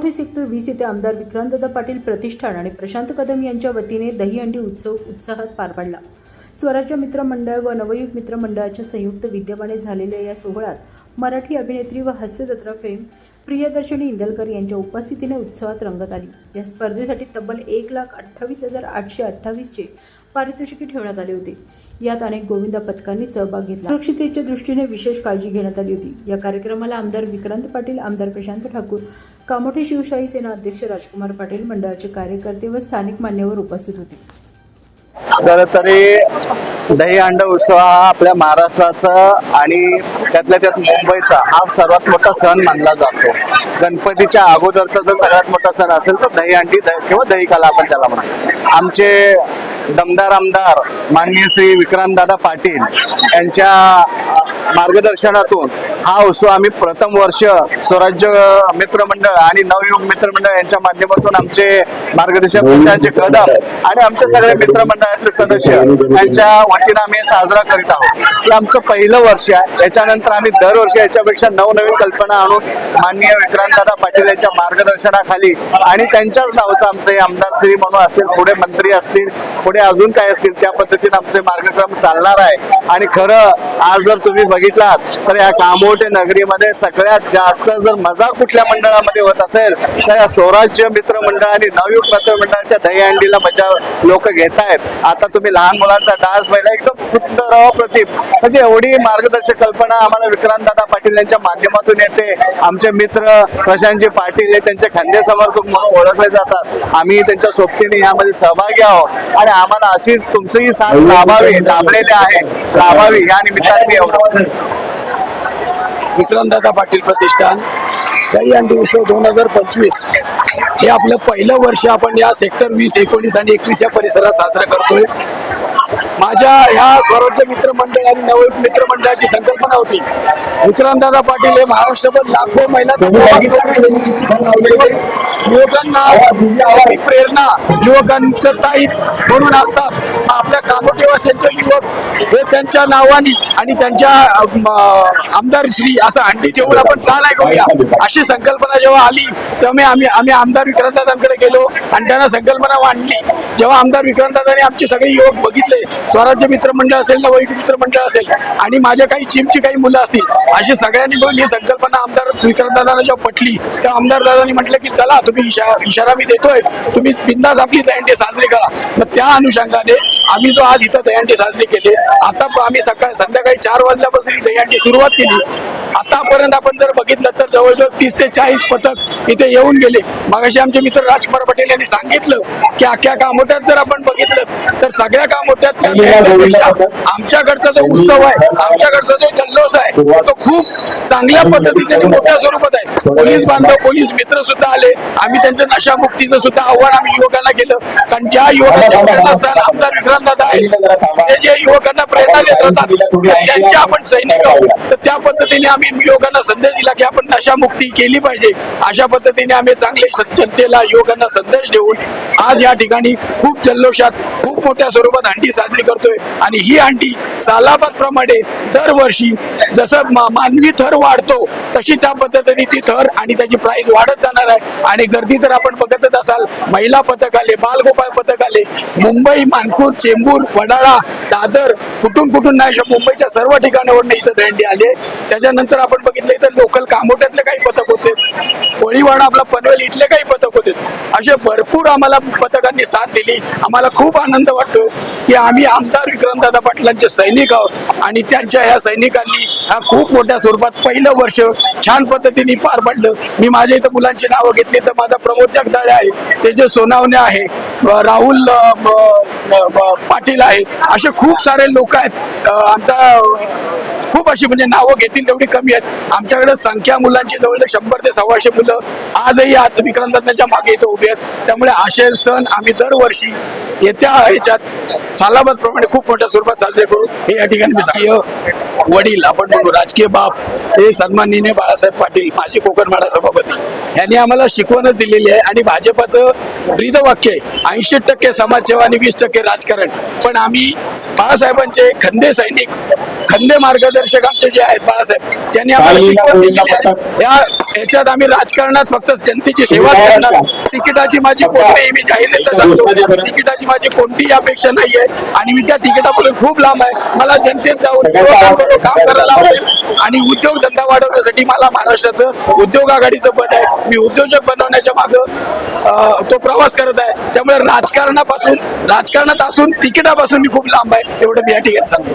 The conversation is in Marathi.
कामोठे सेक्टर वीस येथे आमदार विक्रांतदादा पाटील प्रतिष्ठान आणि प्रशांत कदम यांच्या वतीने दहीहंडी उत्सव उत्साहात पार पडला. स्वराज्य मित्रमंडळ व नवयुग मित्रमंडळाच्या संयुक्त विद्यमाने झालेल्या या सोहळ्यात मराठी अभिनेत्री व हास्यजत्रा फ्रेम प्रियदर्शनी इंदलकर यांच्या उपस्थितीने उत्सवात रंगत आली. या स्पर्धेसाठी तब्बल एक लाख अठ्ठावीस हजार आठशे अठ्ठावीसचे पारितोषिके ठेवण्यात आले होते. यात अनेक गोविंदा पथकांनी सहभाग घेतला. सुरक्षितेच्या दृष्टीने विशेष काळजी घेण्यात आली होती. या कार्यक्रमाला आमदार विक्रांत पाटील आमदार प्रशांत ठाकूर कामोठे शिवशाही सेना अध्यक्ष राजकुमार पाटील मंडळाचे कार्यकर्ते व स्थानिक मान्यवर उपस्थित होते. खर तरी दही अंड उत्सव हा आपल्या महाराष्ट्राचा आणि त्यातल्या त्यात मुंबईचा हा सर्वात मोठा सण मानला जातो. गणपतीच्या अगोदरचा जर सगळ्यात मोठा सण असेल तर दही अंडी किंवा दही काला आपण त्याला म्हणतो. आमचे दमदार आमदार माननीय श्री विक्रांतदादा पाटील यांच्या मार्गदर्शनातून हा उत्सव आम्ही प्रथम वर्ष स्वराज्य मित्रमंडळ आणि नवयुग मित्रमंडळ यांच्या माध्यमातून आमचे मार्गदर्शक प्रशांतचे कदम आणि आमच्या सगळ्या मित्रमंडळातले सदस्य यांच्या वतीनं आम्ही साजरा करीत आहोत. हे आमचं पहिलं वर्ष आहे. याच्यानंतर आम्ही दरवर्षी याच्यापेक्षा नवनवीन कल्पना आणून माननीय विक्रांतदादा पाटील यांच्या मार्गदर्शनाखाली आणि त्यांच्याच नावाचं आमचे आमदार श्री म्हणून असतील पुढे मंत्री असतील पुढे अजून काय असतील त्या पद्धतीने आमचे मार्गक्रम चालणार आहे. आणि खरं आज जर तुम्ही बघितलात तर या कामोटे नगरीमध्ये सगळ्यात जास्त जर मजा कुठल्या मंडळामध्ये होत असेल तर या स्वराज्य मित्र मंडळ आणि नवयुग मित्र मंडळाच्या दहीहंडीला मजा लोक घेत आहेत आता तुम्ही लहान मुलांचा डान्स पाहिला एकदम सुंदर अप्रतिम म्हणजे एवढी मार्गदर्शक कल्पना आम्हाला विक्रांतदादा पाटील यांच्या माध्यमातून येते. आमचे मित्र प्रशांतजी पाटील हे त्यांचे खांदे समर्थक म्हणून ओळखले जातात. आम्ही त्यांच्या सोबतीने यामध्ये सहभागी आहोत. आणि आम्हाला अशीच तुमचीही साथ लाभावी लाभलेली आहे. लाभावी या निमित्ताने मी एवढं. विक्रमदादा पाटील प्रतिष्ठान दहीहंडी उत्सव दोन हजार पंचवीस. हे आपलं पहिलं वर्ष आपण या सेक्टर वीस एकोणीस आणि एकवीस या परिसरात साजरा करतोय. माझ्या ह्या स्वराज्य मित्र मंडळ आणि नवयुग मित्र मंडळाची संकल्पना होती. विक्रमदादा पाटील हे महाराष्ट्रभर लाखो महिला युवकांना प्रेरणा युवकांचं ताईत म्हणून असतात. आपल्या कामोटेवासींचे युवक हे त्यांच्या नावानी आणि त्यांच्या आमदार श्री असं हंडी ठेवून आपण का नाही करूया अशी संकल्पना जेव्हा आली तेव्हा आम्ही आम्ही आमदार विक्रांतदादांकडे गेलो आणि त्यांना संकल्पना मांडली. जेव्हा आमदार विक्रांतदादांनी आमचे सगळे युवक बघितले स्वराज्य मित्र मंडळ असेल नवयुग मित्र मंडळ असेल आणि माझ्या काही चिमची काही मुलं असतील अशी सगळ्यांनी मिळून ही संकल्पना आमदार विक्रांतदादांना जेव्हा पटली तेव्हा आमदार दादांनी म्हटलं की चला तुम्ही इशा इशारा मी देतोय. तुम्ही बिंदास आपली जयंती साजरी करा. मग त्या अनुषंगाने आम्ही जो आज इथं दहीहंडी साजरी केली. आता आम्ही सकाळ संध्याकाळी चार वाजल्यापासून ही दहीहंडी सुरुवात केली. आतापर्यंत आपण जर बघितलं तर जवळजवळ तीस ते चाळीस पथक इथे येऊन गेले. मागाशी आमचे मित्र राजकुमार पटेल यांनी सांगितलं की अख्ख्या कामोट्यात जर आपण बघितलं तर सगळ्या कामोट्यात आमच्याकडचा जो उत्सव आहे आमच्याकडचा जो जल्लोष आहे तो खूप चांगल्या पद्धतीने आणि मोठ्या स्वरूपात आहे. पोलीस बांधव पोलीस मित्र सुद्धा आले. आम्ही त्यांचं नशामुक्तीचं सुद्धा आव्हान आम्ही युवकांना केलं. कारण ज्या युवकांच्या असताना आमदार विक्रांत दादा आहेत ते जे युवकांना प्रेरणा देत राहतात त्यांचे आपण सैनिक आहोत. तर त्या पद्धतीने आम्ही लोकांना संदेश दिला की आपण नशामुक्ती केली पाहिजे. अशा पद्धतीने आम्ही चांगले जनतेला युवकांना संदेश देऊन आज या ठिकाणी खूप जल्लोषात खूप मोठ्या स्वरूपात हंडी साजरी करतोय. आणि ही हंडी सालाबाद प्रमाणे दरवर्षी जसं मानवी थर वाढतो तशी त्या पद्धतीने ती थर आणि त्याची प्राइस वाढत जाणार आहे. आणि गर्दी तर आपण बघतच असाल महिला पथक आले बालगोपाळ पथक आले मुंबई मानखूर चेंबूर वडाळा दादर कुठून कुठून नाही अशा मुंबईच्या सर्व ठिकाणावरून इथं दंडी आले. त्याच्यानंतर आपण बघितलं इथं लोकल कामोट्यातले काही पथक होते. कोळीवाडा आपला पनवेल इथले काही पथक होते. असे भरपूर आम्हाला पथकांनी साथ दिली. आम्हाला खूप आनंद वाटतो की आम्ही आमदार विक्रमदादा पाटलांचे सैनिक आहोत. आणि त्यांच्या ह्या सैनिकांनी हा खूप मोठ्या स्वरूपात पहिलं वर्ष छान पद्धतीने पार पडलं. मी माझ्या इथं मुलांची नावं घेतली तर माझा प्रमोद जगदाळे आहे. ते जे सोनावणे आहे राहुल पाटील आहे असे खूप सारे लोक आहेत. आमचा खूप अशी म्हणजे नावं घेतील तेवढी कमी आहेत. आमच्याकडे संख्या मुलांची जवळ शंभर ते सव्वाशे मुलं आजही आत मागे इथं उभी आहेत. त्यामुळे असे सण आम्ही दरवर्षी येत्या ह्याच्यात सालाबाद प्रमाणे खूप मोठ्या स्वरूपात साजरे करू. हे या ठिकाणी वडील आपण म्हणू राजकीय बाप हे सन्माननीय बाळासाहेब पाटील माजी कोकणमाडा सभापती यांनी आम्हाला शिकवणच दिलेली आहे. आणि भाजपाचं ब्रीदवाक्य ऐंशी टक्के समाजसेवा आणि वीस टक्के राजकारण. पण आम्ही बाळासाहेबांचे खंदे सैनिक खंदे मार्गदर्शक आमचे जे आहेत बाळासाहेब त्यांनी आम्हाला शिकवण दिलेली आहे. या याच्यात आम्ही राजकारणात फक्त जनतेची सेवा करणार. तिकिटाची माझी कोणतीही मी जाहीर सांगतो. तिकिटाची माझी कोणतीही अपेक्षा नाहीये आणि मी त्या तिकिटापासून खूप लांब आहे. मला जनतेत जाऊन काम करायला आवडेल आणि उद्योगधंदा वाढवण्यासाठी मला महाराष्ट्राचं उद्योग आघाडीचं पद आहे. मी उद्योजक बनवण्याच्या मागं तो प्रवास करत आहे. त्यामुळे राजकारणापासून राजकारणात असून तिकिटापासून मी खूप लांब आहे. एवढं मी या ठिकाणी सांगतो.